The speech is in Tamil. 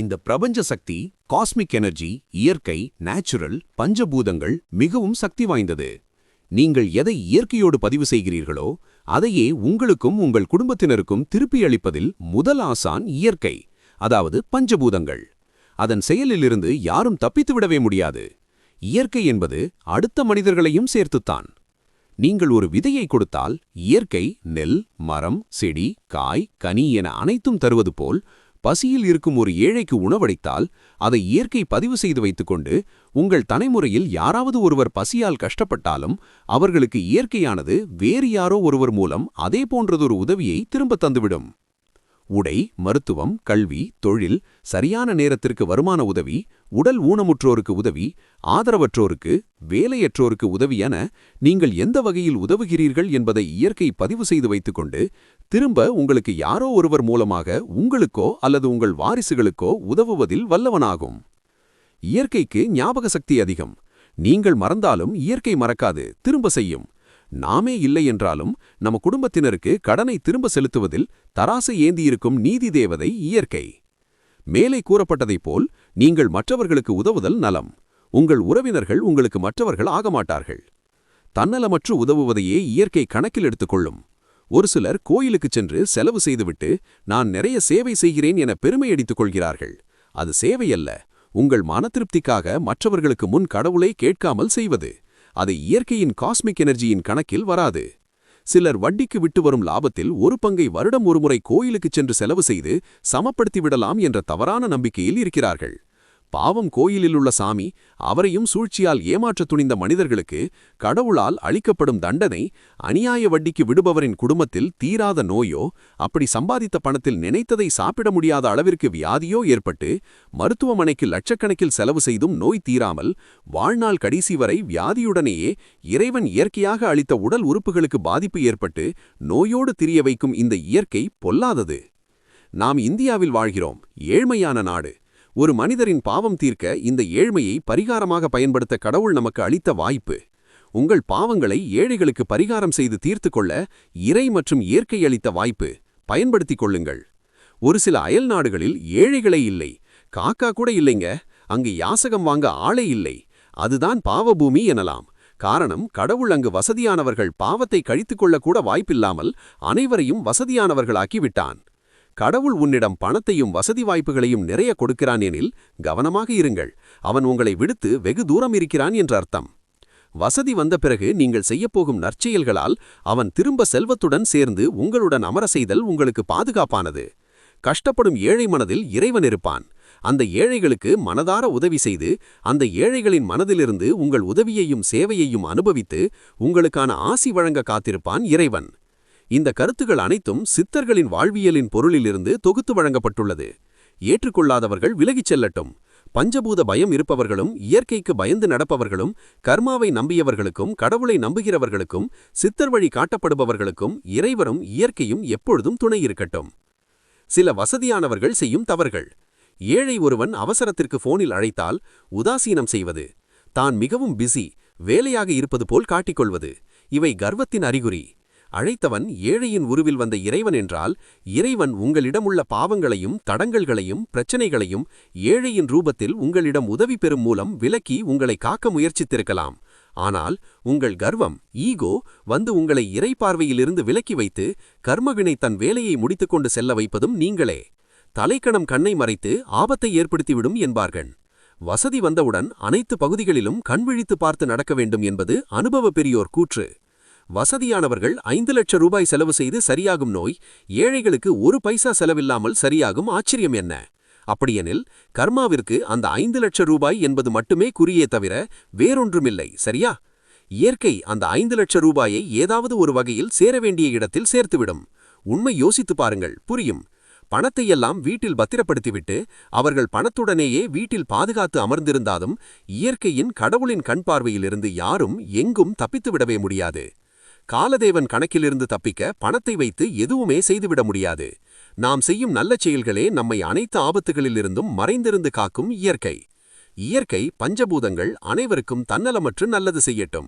இந்த பிரபஞ்ச சக்தி காஸ்மிக் எனர்ஜி இயற்கை நேச்சுரல் பஞ்சபூதங்கள் மிகவும் சக்தி வாய்ந்தது. நீங்கள் எதை இயற்கையோடு பதிவு செய்கிறீர்களோ அதையே உங்களுக்கும் உங்கள் குடும்பத்தினருக்கும் திருப்பி அளிப்பதில் முதல் ஆசான் இயற்கை அதாவது பஞ்சபூதங்கள். அதன் செயலிலிருந்து யாரும் தப்பித்து விடவே முடியாது. இயற்கை என்பது அடுத்த மனிதர்களையும் சேர்த்துத்தான். நீங்கள் ஒரு விதையை கொடுத்தால் இயற்கை நெல் மரம் செடி காய் கனி என அனைத்தும் தருவது போல் பசியில் இருக்கும் ஒரு ஏழைக்கு உணவளித்தால் அதை இயற்கை பதிவு செய்து வைத்துக்கொண்டு உங்கள் தலைமுறையில் யாராவது ஒருவர் பசியால் கஷ்டப்பட்டாலும் அவர்களுக்கு இயற்கையானது வேறு யாரோ ஒருவர் மூலம் அதே போன்றதொரு உதவியை திரும்ப தந்துவிடும். உடை மருத்துவம் கல்வி தொழில் சரியான நேரத்திற்கு வருமான உதவி உடல் ஊனமுற்றோருக்கு உதவி ஆதரவற்றோருக்கு வேலையற்றோருக்கு உதவி என நீங்கள் எந்த வகையில் உதவுகிறீர்கள் என்பதை இயற்கை பதிவு செய்து வைத்துக்கொண்டு திரும்ப உங்களுக்கு யாரோ ஒருவர் மூலமாக உங்களுக்கோ அல்லது உங்கள் வாரிசுகளுக்கோ உதவுவதில் வல்லவனாகும். இயற்கைக்கு ஞாபக சக்தி அதிகம். நீங்கள் மறந்தாலும் இயற்கை மறக்காது திரும்ப செய்யும். நாமே இல்லை என்றாலும் நம்ம குடும்பத்தினருக்கு கடனை திரும்ப செலுத்துவதில் தராசு ஏந்தியிருக்கும் நீதி தேவதை இயற்கை. மேலே கூறப்பட்டதைப் போல் நீங்கள் மற்றவர்களுக்கு உதவுதல் நலம். உங்கள் உறவினர்கள் உங்களுக்கு மற்றவர்கள் ஆக மாட்டார்கள் தன்னலமற்று உதவுவதையே இயற்கை கணக்கில் எடுத்துக்கொள்ளும். ஒரு சிலர் கோயிலுக்குச் சென்று செலவு செய்துவிட்டு நான் நிறைய சேவை செய்கிறேன் என பெருமையடித்துக் கொள்கிறார்கள். அது சேவையல்ல உங்கள் மன திருப்திக்காக மற்றவர்களுக்கு முன் கடவுளை கேட்காமல் செய்வது. அது இயற்கையின் காஸ்மிக் எனர்ஜியின் கணக்கில் வராது. சிலர் வட்டிக்கு விட்டு வரும் லாபத்தில் ஒரு பங்கை வருடம் ஒருமுறை கோயிலுக்குச் சென்று செலவு செய்து சமப்படுத்தி விடலாம் என்ற தவறான நம்பிக்கையில் இருக்கிறார்கள். பாவம் கோயிலில் உள்ள சாமி அவரையும் சூழ்ச்சியால் ஏமாற்றத் துணிந்த மனிதர்களுக்கு கடவுளால் அளிக்கப்படும் தண்டனை அநியாய வட்டிக்கு விடுபவரின் குடும்பத்தில் தீராத நோயோ அப்படி சம்பாதித்த பணத்தில் நினைத்ததை சாப்பிட முடியாத அளவிற்கு வியாதியோ ஏற்பட்டு மருத்துவமனைக்கு லட்சக்கணக்கில் செலவு செய்தும் நோய் தீராமல் வாழ்நாள் கடைசி வரை வியாதியுடனேயே இறைவன் இயற்கையாக அளித்த உடல் உறுப்புகளுக்கு பாதிப்பு ஏற்பட்டு நோயோடு திரிய வைக்கும் இந்த இயற்கை பொல்லாதது. நாம் இந்தியாவில் வாழ்கிறோம். ஏழ்மையான நாடு. ஒரு மனிதரின் பாவம் தீர்க்க இந்த ஏழ்மையை பரிகாரமாக பயன்படுத்த கடவுள் நமக்கு அளித்த வாய்ப்பு. உங்கள் பாவங்களை ஏழைகளுக்கு பரிகாரம் செய்து தீர்த்து கொள்ள இறை மற்றும் இயற்கை அளித்த வாய்ப்பு. பயன்படுத்திக் கொள்ளுங்கள். ஒரு சில அயல் நாடுகளில் ஏழைகளே இல்லை. காக்கா கூட இல்லைங்க. அங்கு யாசகம் வாங்க ஆளே இல்லை. அதுதான் பாவபூமி எனலாம். காரணம் கடவுள் அங்கு வசதியானவர்கள் பாவத்தை கழித்துக்கொள்ளக்கூட வாய்ப்பில்லாமல் அனைவரையும் வசதியானவர்களாக்கி விட்டான். கடவுள் உன்னிடம் பணத்தையும் வசதி வாய்ப்புகளையும் நிறைய கொடுக்கிறான் எனில் கவனமாக இருங்கள். அவன் உங்களை விடுத்து வெகு தூரம் இருக்கிறான் என்ற அர்த்தம். வசதி வந்த பிறகு நீங்கள் செய்யப்போகும் நற்செயல்களால் அவன் திரும்ப செல்வத்துடன் சேர்ந்து உங்களுடன் அமர செய்தல் உங்களுக்கு பாதுகாப்பானது. கஷ்டப்படும் ஏழை மனதில் இறைவன் இருப்பான். அந்த ஏழைகளுக்கு மனதார உதவி செய்து அந்த ஏழைகளின் மனதிலிருந்து உங்கள் உதவியையும் சேவையையும் அனுபவித்து உங்களுக்கான ஆசி வழங்க காத்திருப்பான் இறைவன். இந்த கருத்துகள் அனைத்தும் சித்தர்களின் வாழ்வியலின் பொருளிலிருந்து தொகுத்து வழங்கப்பட்டுள்ளது. ஏற்றுக்கொள்ளாதவர்கள் விலகிச் செல்லட்டும். பஞ்சபூத பயம் இருப்பவர்களும் இயற்கைக்கு பயந்து நடப்பவர்களும் கர்மாவை நம்பியவர்களுக்கும் கடவுளை நம்புகிறவர்களுக்கும் சித்தர் வழி காட்டப்படுபவர்களுக்கும் இறைவரும் இயற்கையும் எப்பொழுதும் துணை இருக்கட்டும். சில வசதியானவர்கள் செய்யும் தவறுகள். ஏழை ஒருவன் அவசரத்திற்கு போனில் அழைத்தால் உதாசீனம் செய்வது. தான் மிகவும் பிஸி வேலையாக இருப்பது போல் காட்டிக்கொள்வது. இவை கர்வத்தின் அறிகுறி. அழைத்தவன் ஏழையின் உருவில் வந்த இறைவன் என்றால் இறைவன் உங்களிடமுள்ள பாவங்களையும் தடங்கல்களையும் பிரச்சனைகளையும் ஏழையின் ரூபத்தில் உங்களிடம் உதவி பெறும் மூலம் விலக்கி உங்களை காக்க முயற்சித்திருக்கலாம். ஆனால் உங்கள் கர்வம் ஈகோ வந்து உங்களை இறை பார்வையிலிருந்து விலக்கி வைத்து கர்மவினை தன் வேலையை முடித்துக்கொண்டு செல்ல வைப்பதும் நீங்களே. தலைக்கணம் கண்ணை மறைத்து ஆபத்தை ஏற்படுத்திவிடும் என்பார்கள். வசதி வந்தவுடன் அனைத்து பகுதிகளிலும் கண்விழித்து பார்த்து நடக்க வேண்டும் என்பது அனுபவ பெரியோர் கூற்று. வசதியானவர்கள் ஐந்து லட்சம் ரூபாய் செலவு செய்து சரியாகும் நோய் ஏழைகளுக்கு ஒரு பைசா செலவில்லாமல் சரியாகும் ஆச்சரியம் என்ன? அப்படியெனில் கர்மாவிற்கு அந்த ஐந்து லட்சம் ரூபாய் என்பது மட்டுமே குறியே தவிர வேறொன்றுமில்லை சரியா? இயற்கை அந்த ஐந்து லட்சம் ரூபாயை ஏதாவது ஒரு வகையில் சேர வேண்டிய இடத்தில் சேர்த்துவிடும். உண்மை யோசித்து பாருங்கள் புரியும். பணத்தையெல்லாம் வீட்டில் பத்திரப்படுத்திவிட்டு அவர்கள் பணத்துடனேயே வீட்டில் பாதுகாத்து அமர்ந்திருந்தாலும் இயற்கையின் கடவுளின் கண் பார்வையிலிருந்து யாரும் எங்கும் தப்பித்துவிடவே முடியாது. காலதேவன் கணக்கிலிருந்து தப்பிக்க பணத்தை வைத்து எதுவுமே செய்துவிட முடியாது. நாம் செய்யும் நல்ல செயல்களே நம்மை அனைத்து ஆபத்துகளிலிருந்தும் மறைந்திருந்து காக்கும் இயற்கை. இயற்கை பஞ்சபூதங்கள் அனைவருக்கும் தன்னலமற்று நல்லது செய்யட்டும்.